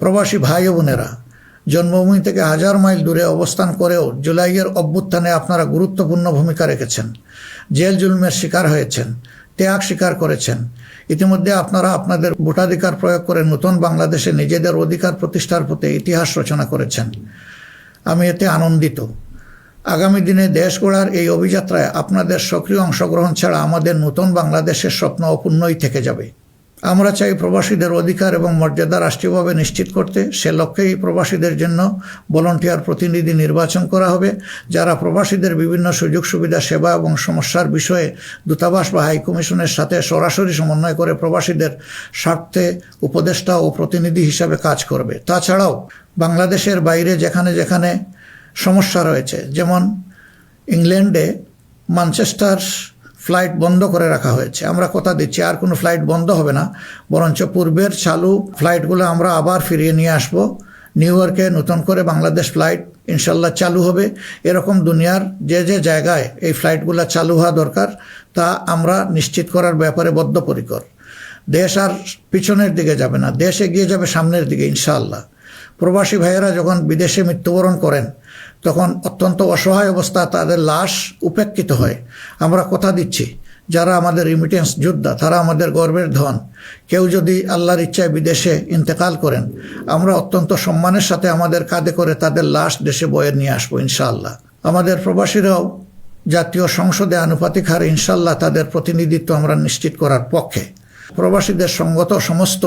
প্রবাসী ভাই বোনেরা, জন্মভূমি থেকে হাজার মাইল দূরে অবস্থান করেও জুলাইয়ের অভ্যুত্থানে আপনারা গুরুত্বপূর্ণ ভূমিকা রেখেছেন। জেল জুলমের শিকার হয়েছেন, ত্যাগ স্বীকার করেছেন। ইতিমধ্যে আপনারা আপনাদের ভোটাধিকার প্রয়োগ করে নতুন বাংলাদেশে নিজেদের অধিকার প্রতিষ্ঠার পথে ইতিহাস রচনা করেছেন। আমি এতে আনন্দিত। আগামী দিনে দেশ গড়ার এই অভিযাত্রায় আপনাদের সক্রিয় অংশগ্রহণ ছাড়া আমাদের নতুন বাংলাদেশের স্বপ্ন অপূর্ণই থেকে যাবে। আমরা চাই প্রবাসীদের অধিকার এবং মর্যাদা রাষ্ট্রীয়ভাবে নিশ্চিত করতে। সে লক্ষ্যেই প্রবাসীদের জন্য ভলান্টিয়ার প্রতিনিধি নির্বাচন করা হবে, যারা প্রবাসীদের বিভিন্ন সুযোগ সুবিধা, সেবা এবং সমস্যার বিষয়ে দূতাবাস বা হাইকমিশনের সাথে সরাসরি সমন্বয় করে প্রবাসীদের স্বার্থে উপদেষ্টা ও প্রতিনিধি হিসাবে কাজ করবে। তাছাড়াও বাংলাদেশের বাইরে যেখানে যেখানে সমস্যা রয়েছে, যেমন ইংল্যান্ডে, ম্যানচেস্টার ফ্লাইট বন্ধ করে রাখা হয়েছে। আমরা কথা দিচ্ছি, আর কোনো ফ্লাইট বন্ধ হবে না। বরঞ্চ পূর্বের চালু ফ্লাইটগুলো আমরা আবার ফিরিয়ে নিয়ে আসব। নিউ ইয়র্কে নতুন করে বাংলাদেশ ফ্লাইট ইনশাল্লাহ চালু হবে। এরকম দুনিয়ার যে যে জায়গায় এই ফ্লাইটগুলো চালু হওয়া দরকার, তা আমরা নিশ্চিত করার ব্যাপারে বদ্ধপরিকর। দেশ আর পিছনের দিকে যাবে না, দেশ এগিয়ে যাবে সামনের দিকে ইনশাআল্লাহ প্রবাসী ভাইয়েরা যখন বিদেশে মৃত্যুবরণ করেন তখন অত্যন্ত অসহায় অবস্থা তাদের লাশ উপেক্ষিত হয়। আমরা কথা দিচ্ছি, যারা আমাদের রিমিটেন্স যোদ্ধা, তারা আমাদের গর্বের ধন। কেউ যদি আল্লাহর ইচ্ছায় বিদেশে ইন্তেকাল করেন, আমরা অত্যন্ত সম্মানের সাথে আমাদের কাঁধে করে তাদের লাশ দেশে বয়ে নিয়ে আসব ইনশাআল্লাহ। আমাদের প্রবাসীরাও জাতীয় সংসদে আনুপাতিক হারে ইনশাল্লাহ তাদের প্রতিনিধিত্ব আমরা নিশ্চিত করার পক্ষে। প্রবাসীদের সঙ্গত সমস্ত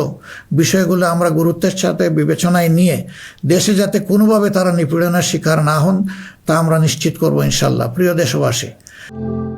বিষয়গুলো আমরা গুরুত্বের সাথে বিবেচনায় নিয়ে দেশে যাতে কোনোভাবে তারা নিপীড়নের শিকার না হন, তা আমরা নিশ্চিত করব ইনশাল্লাহ। প্রিয় দেশবাসী